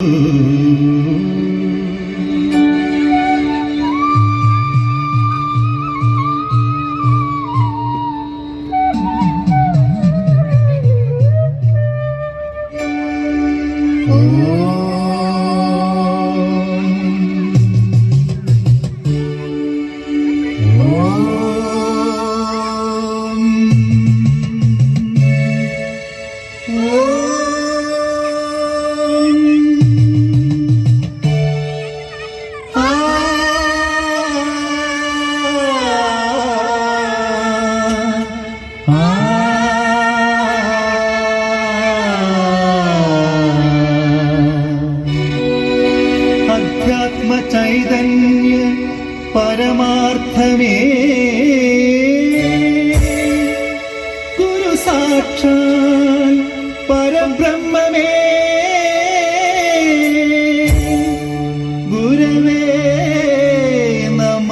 Mm-hmm. പരമാർത്ഥമേ ഗുരു സാക്ഷാൽ പരബ്രഹ്മമേ ഗുരവേ നമ.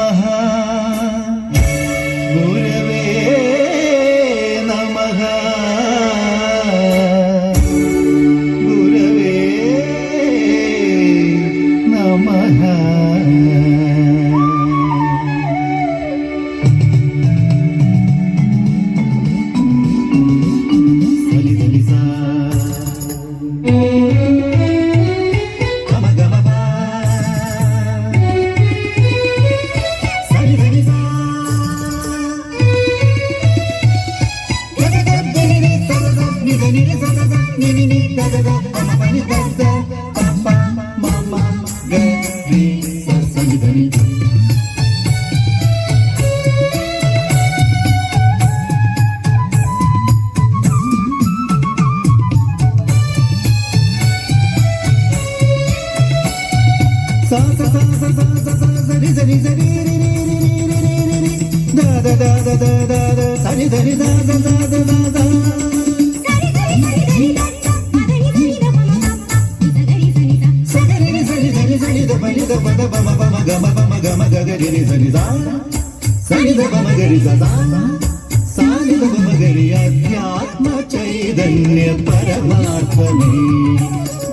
അധ്യാത്മ ചൈതന്യ പരമാത്മനേ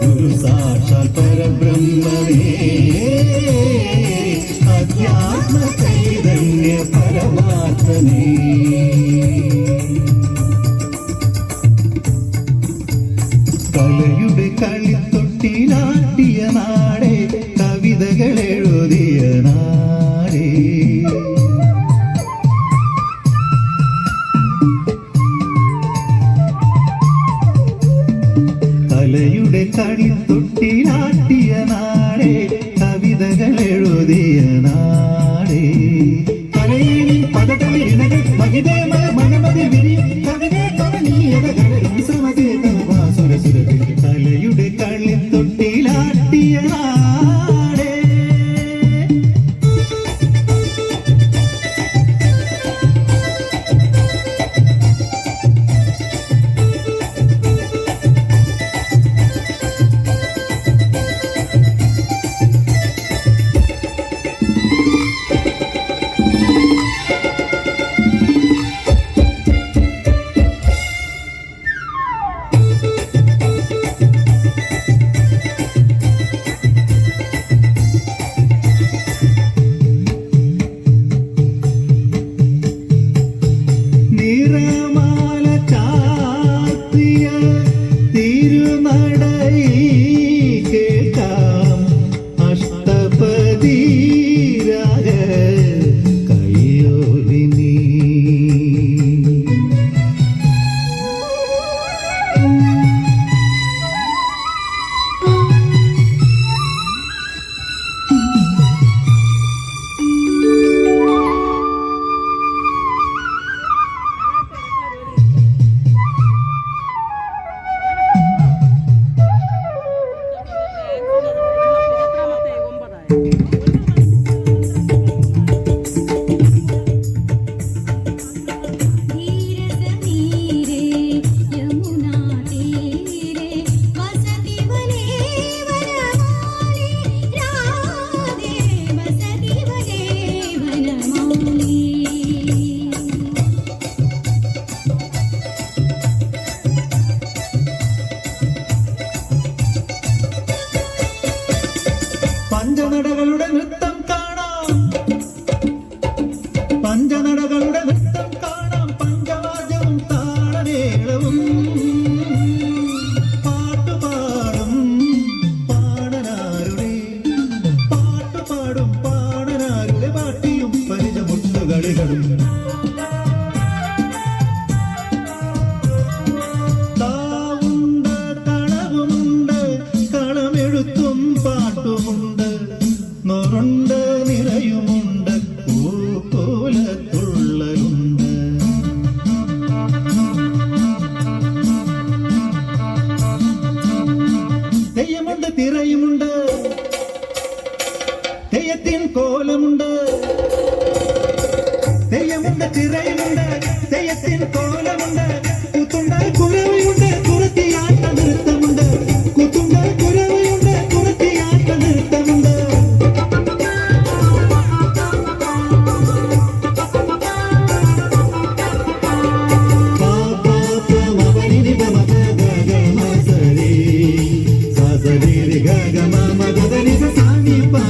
ഗുരു സാക്ഷാൽ പരബ്രഹ്മനേ need. പാതടകളുടെ നൃത്തം തെയ്യമുണ്ട് തിറയുമുണ്ട് തെയ്യത്തിൻ കോലമുണ്ട് തെയ്യമുണ്ട് തിറയുമുണ്ട് തെയ്യത്തിൻ കോലമുണ്ട് ನಿ ಗ ಗ ಮ ಮ ಗ ದ ನಿ ಸ ಸ ನಿ ಪ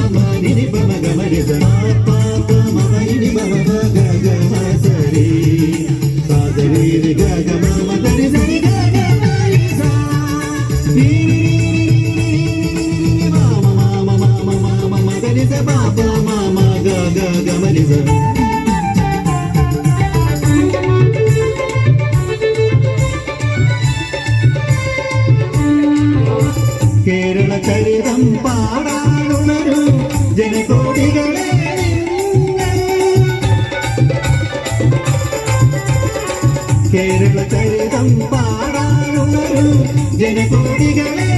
ചരിതം പാടാനുണരു ജനകോടികളെ. കേരള ചരിതം പാടാനുണരു ജനകോടികളെ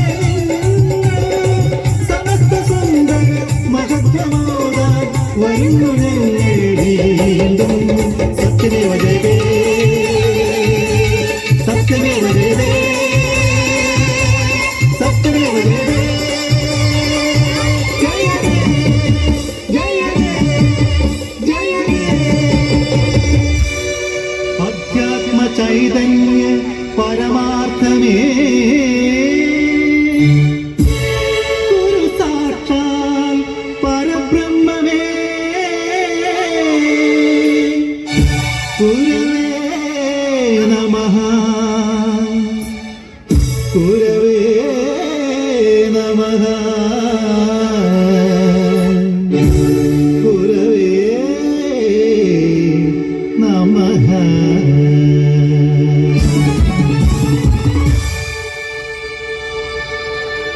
महा